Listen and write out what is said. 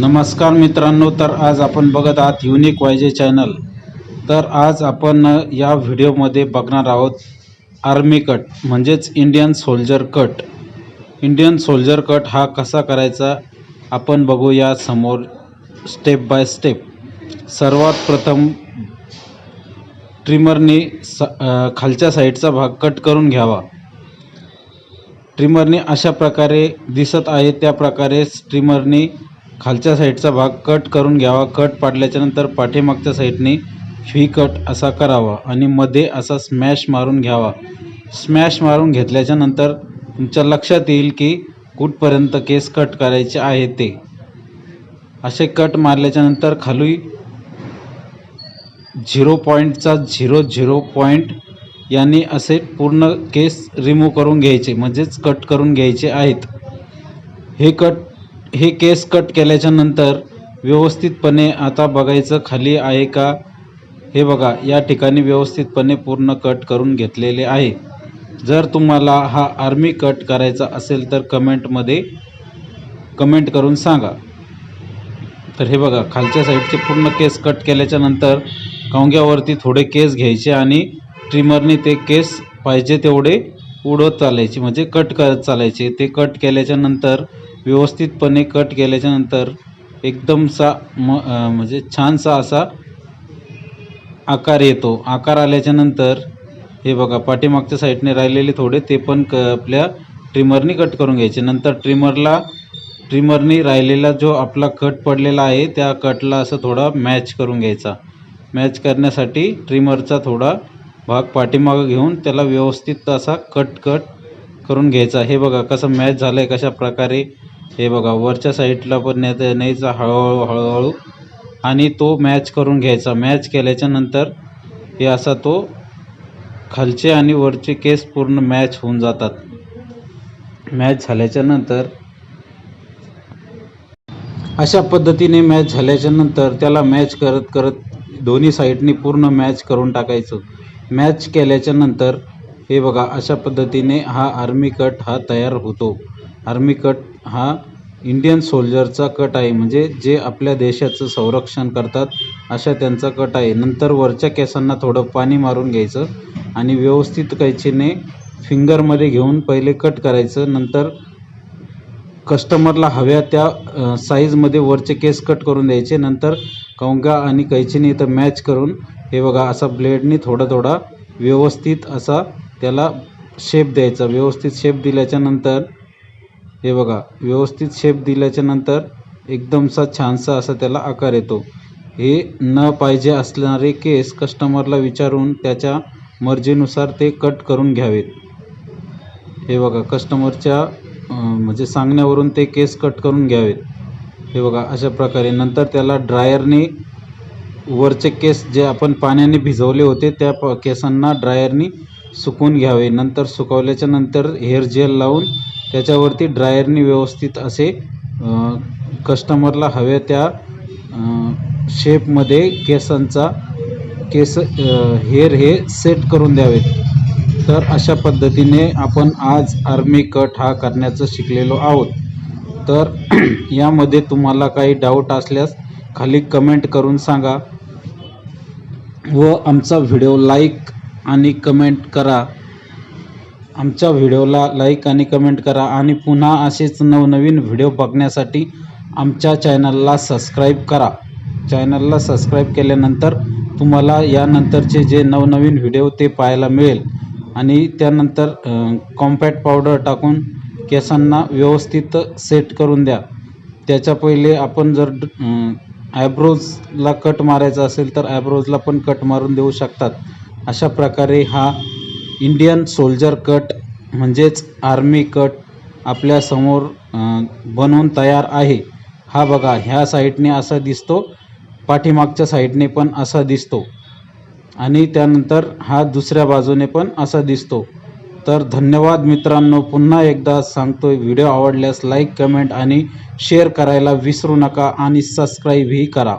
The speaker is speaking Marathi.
नमस्कार मित्रांनो तर आज आपण बघत आहात युनिक वायजे चॅनल तर आज आपण या व्हिडिओमध्ये बघणार आहोत आर्मी कट म्हणजेच Indian soldier cut Indian soldier cut हा कसा करायचा आपण बघूया समोर स्टेप बाय स्टेप सर्वात प्रथम ट्रिमरने स खालच्या साईडचा भाग कट करून घ्यावा. ट्रिमरने अशा प्रकारे दिसत आहे त्या प्रकारे ट्रिमरने खालच्या साईडचा भाग कट करून घ्यावा. कट पाडल्याच्यानंतर पाठीमागच्या साईडने व्ही कट असा करावा आणि मध्ये असा स्मॅश मारून घ्यावा. स्मॅश मारून घेतल्याच्या नंतर तुमच्या लक्षात येईल की कुठपर्यंत केस कट करायचे आहे ते. असे कट मारल्याच्यानंतर खाली झिरो पॉईंटचा झिरो झिरो पॉईंट यांनी असे पूर्ण केस रिमूव्ह करून घ्यायचे म्हणजेच कट करून घ्यायचे आहेत. हे कट हे केस कट केल्याच्यानंतर व्यवस्थितपणे आता बघायचं खाली आहे का? हे बघा या ठिकाणी व्यवस्थितपणे पूर्ण कट करून घेतलेले आहे. जर तुम्हाला हा आर्मी कट करायचा असेल तर कमेंटमध्ये कमेंट करून सांगा. तर हे बघा खालच्या साईडचे पूर्ण केस कट केल्याच्यानंतर थोडे केस घ्यायचे आणि ट्रिमरने ते केस पाहिजे तेवढे उडवत चालायचे म्हणजे कट करत चालायचे. ते कट केल्याच्यानंतर व्यवस्थितपणे कट केल्याच्यानंतर एकदमसा म म्हणजे छानसा असा आकार येतो. आकार आल्याच्यानंतर हे बघा पाठीमागच्या साईडने राहिलेले थोडे ते पण क आपल्या ट्रिमरनी कट करून घ्यायचे. नंतर ट्रिमरला ट्रिमरनी राहिलेला जो आपला कट पडलेला आहे त्या कटला असं थोडा मॅच करून घ्यायचा. मॅच करण्यासाठी ट्रिमरचा थोडा भाग पाठीमागं घेऊन त्याला व्यवस्थित असा कट कट करून घ्यायचा. हे बघा कसं मॅच झालं आहे कशा प्रकारे हे बघा वरच्या साईडला पण न्यायचा न्यायचा हळूहळू हळूहळू. आणि तो मॅच करून घ्यायचा. मॅच केल्याच्यानंतर हे असा तो खालचे आणि वरचे केस पूर्ण मॅच होऊन जातात. मॅच झाल्याच्यानंतर अशा पद्धतीने मॅच झाल्याच्यानंतर त्याला मॅच करत करत दोन्ही साईडनी पूर्ण मॅच करून टाकायचं. मॅच केल्याच्यानंतर हे बघा अशा पद्धतीने हा आर्मी कट हा तयार होतो. आर्मी कट हा इंडियन सोल्जरचा कट आहे. म्हणजे जे आपल्या देशाचं संरक्षण करतात अशा त्यांचा कट आहे. नंतर वरच्या केसांना थोडं पाणी मारून घ्यायचं आणि व्यवस्थित कैचीने फिंगरमध्ये घेऊन पहिले कट करायचं. नंतर कस्टमरला हव्या त्या साईजमध्ये वरचे केस कट करून द्यायचे. नंतर कवंगा आणि कैचीने इथं मॅच करून हे बघा असा ब्लेडनी थोडा थोडा व्यवस्थित असा त्याला शेप द्यायचा. व्यवस्थित शेप दिल्याच्या नंतर हे बघा व्यवस्थित शेप दिल्याच्या नंतर एकदमसा छानसा असा त्याला आकार येतो. हे न पाहिजे असणारे केस कस्टमरला विचारून त्याच्या मर्जीनुसार ते कट करून घ्यावेत. हे बघा कस्टमरच्या म्हणजे सांगण्यावरून ते केस कट करून घ्यावेत. हे बघा अशा प्रकारे. नंतर त्याला ड्रायरने वरचे केस जे आपण पाण्याने भिजवले होते त्या प केसांना ड्रायरनी सुकून घ्यावे. नंतर सुकवल्याच्या नंतर हेअर जेल लावून त्याच्यावरती ड्रायरनी व्यवस्थित असे कस्टमरला हव्या त्या शेपमध्ये केसांचा केस हेअर हे सेट करून द्यावेत. तर अशा पद्धतीने आपण आज आर्मी कट हा करण्याचं शिकलेलो आहोत. तर यामध्ये तुम्हाला काही डाऊट असल्यास खाली कमेंट करून सांगा. व आमचा व्हिडिओ लाईक आणि कमेंट करा. आमच्या व्हिडिओला लाईक आणि कमेंट करा आणि पुन्हा असेच नवनवीन व्हिडिओ बघण्यासाठी आमच्या चॅनलला सबस्क्राईब करा. चॅनलला सबस्क्राईब केल्यानंतर तुम्हाला यानंतरचे जे नवनवीन व्हिडिओ ते पाहायला मिळेल. आणि त्यानंतर कॉम्पॅक्ट पावडर टाकून केसांना व्यवस्थित सेट करून द्या. त्याच्या पहिले आपण जर आयब्रोजला कट मारायचा असेल तर आयब्रोजला पण कट मारून देऊ शकतात. अशा प्रकारे हा इंडियन सोल्जर कट म्हणजेच आर्मी कट आपल्यासमोर बनवून तयार आहे. हा बघा ह्या साईडने असा दिसतो पाठीमागच्या साईडने पण असा दिसतो. आणि त्यानंतर हा दुसऱ्या बाजूने पण असा दिसतो. तर धन्यवाद मित्रांनो पुन्हा एकदा सांगतो व्हिडिओ आवडल्यास लाईक कमेंट आणि शेअर करायला विसरू नका आणि सबस्क्राईबही करा.